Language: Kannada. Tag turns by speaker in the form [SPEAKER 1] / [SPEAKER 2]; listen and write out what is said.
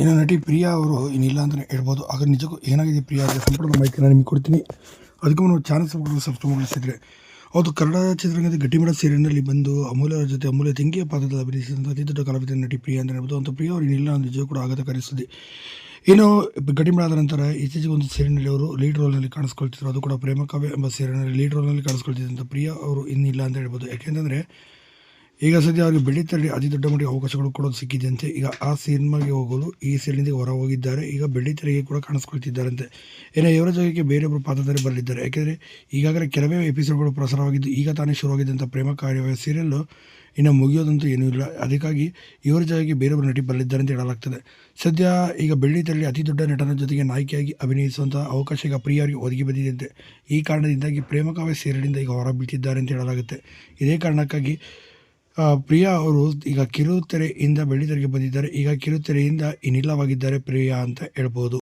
[SPEAKER 1] ಇನ್ನು ನಟಿ ಪ್ರಿಯಾ ಅವರು ಇನ್ನಿಲ್ಲ ಅಂತಲೇ ಹೇಳ್ಬೋದು. ಆಗ ನಿಜಕ್ಕೂ ಏನಾಗಿದೆ ಪ್ರಿಯಾ ಅಂದರೆ ಸಂಪೂರ್ಣ ಮಾಹಿತಿ ನಾನು ನಿಮಗೆ ಕೊಡ್ತೀನಿ. ಅದಕ್ಕೂ ನಾವು ಚಾನಲ್ ಸಬ್ಸ್ಕ್ರೈಬ್ ಮಾಡಿಸಿದ್ರೆ ಹೌದು, ಕನ್ನಡ ಚಿತ್ರರಂಗದ ಗಟ್ಟಿಮಡ ಸೀರಿಯಲ್ನಲ್ಲಿ ಬಂದು ಅಮೂಲ್ಯರ ಜೊತೆ ಅಮೂಲ್ಯ ತಿಂಗಿಯ ಪಾತ್ರದಲ್ಲಿ ಅಭಿನಯಿಸಿದಂಥ ಅತಿ ದೊಡ್ಡ ಕಲಾವಿದ ನಟಿ ಪ್ರಿಯಾ ಅಂತ ಹೇಳ್ಬೋದು. ಅಂತ ಪ್ರಿಯಾ ಅವರು ಇನ್ನಿಲ್ಲ ಅಂತ ನಿಜಕ್ಕೂ ಕೂಡ ಆಗತ ಕರೆಸ್ತದೆ. ಇನ್ನು ಗಟ್ಟಿಮಡಾದ ನಂತರ ಇತ್ತೀಚೆಗೆ ಒಂದು ಸೀರಿಯಲ್ನಲ್ಲಿ ಅವರು ಲೀಡ್ ರೋಲ್ನಲ್ಲಿ ಕಾಣಿಸ್ಕೊಳ್ತಿದ್ರು. ಅದು ಕೂಡ ಪ್ರೇಮಕಾವ್ಯ ಎಂಬ ಸೀರಿಯಲ್ನಲ್ಲಿ ಲೀಡ್ ರೋಲ್ನಲ್ಲಿ ಕಾಣಿಸ್ಕೊಳ್ತಿದ್ದಂಥ ಪ್ರಿಯಾ ಅವರು ಇನ್ನಿಲ್ಲ ಅಂತ ಹೇಳ್ಬೋದು. ಯಾಕೆಂತಂದರೆ ಈಗ ಸದ್ಯ ಅವರಿಗೆ ಬೆಳ್ಳಿತೆರಳಿ ಅತಿ ದೊಡ್ಡ ಮಟ್ಟಿಗೆ ಅವಕಾಶಗಳು ಕೂಡ ಸಿಕ್ಕಿದೆಯಂತೆ ಈಗ ಆ ಸಿನಿಮಾಗೆ ಹೋಗಲು ಈ ಸೀರಿಯಲ್ನಿಂದ ಹೊರ ಹೋಗಿದ್ದಾರೆ ಈಗ ಬೆಳ್ಳಿತೆರೆಗೆ ಕೂಡ ಕಾಣಿಸ್ಕೊಳ್ತಿದ್ದಾರಂತೆ. ಏನೋ ಇವರ ಜಾಗಕ್ಕೆ ಬೇರೆಯೊಬ್ಬರು ಪಾತ್ರದಲ್ಲಿ ಬರಲಿದ್ದಾರೆ. ಯಾಕೆಂದರೆ ಈಗಾಗಲೇ ಕೆಲವೇ ಎಪಿಸೋಡ್ಗಳು ಪ್ರಸಾರವಾಗಿದ್ದು ಈಗ ತಾನೇ ಶುರುವಾಗಿದ್ದಂಥ ಪ್ರೇಮ ಕಾರ್ಯವೇ ಸೀರಿಯಲ್ಲು ಇನ್ನು ಮುಗಿಯೋದಂತೂ ಏನೂ ಇಲ್ಲ. ಅದಕ್ಕಾಗಿ ಇವರ ಜಾಗಕ್ಕೆ ಬೇರೊಬ್ಬರು ನಟಿ ಬರಲಿದ್ದಾರೆ ಅಂತ ಹೇಳಲಾಗ್ತದೆ. ಸದ್ಯ ಈಗ ಬೆಳ್ಳಿತೆರಳಿ ಅತಿ ದೊಡ್ಡ ನಟನ ಜೊತೆಗೆ ನಾಯಕಿಯಾಗಿ ಅಭಿನಯಿಸುವಂಥ ಅವಕಾಶ ಈಗ ಪ್ರಿಯವರಿಗೆ ಒದಗಿ ಬಂದಿದೆಯಂತೆ ಈ ಕಾರಣದಿಂದಾಗಿ ಪ್ರೇಮ ಕಾವ್ಯ ಸೀರಿಯಲಿಂದ ಈಗ ಹೊರ ಬೀಳ್ತಿದ್ದಾರೆ ಅಂತ ಹೇಳಲಾಗುತ್ತೆ. ಇದೇ ಕಾರಣಕ್ಕಾಗಿ ಪ್ರಿಯಾ ಅವರು ಈಗ ಕಿರುತೆರೆಯಿಂದ ಬೆಳ್ಳಿತೆರೆಗೆ ಬಂದಿದ್ದಾರೆ. ಈಗ ಕಿರುತೆರೆಯಿಂದ ಇನ್ನಿಲ್ಲವಾಗಿದ್ದಾರೆ ಪ್ರಿಯಾ ಅಂತ ಹೇಳ್ಬೋದು.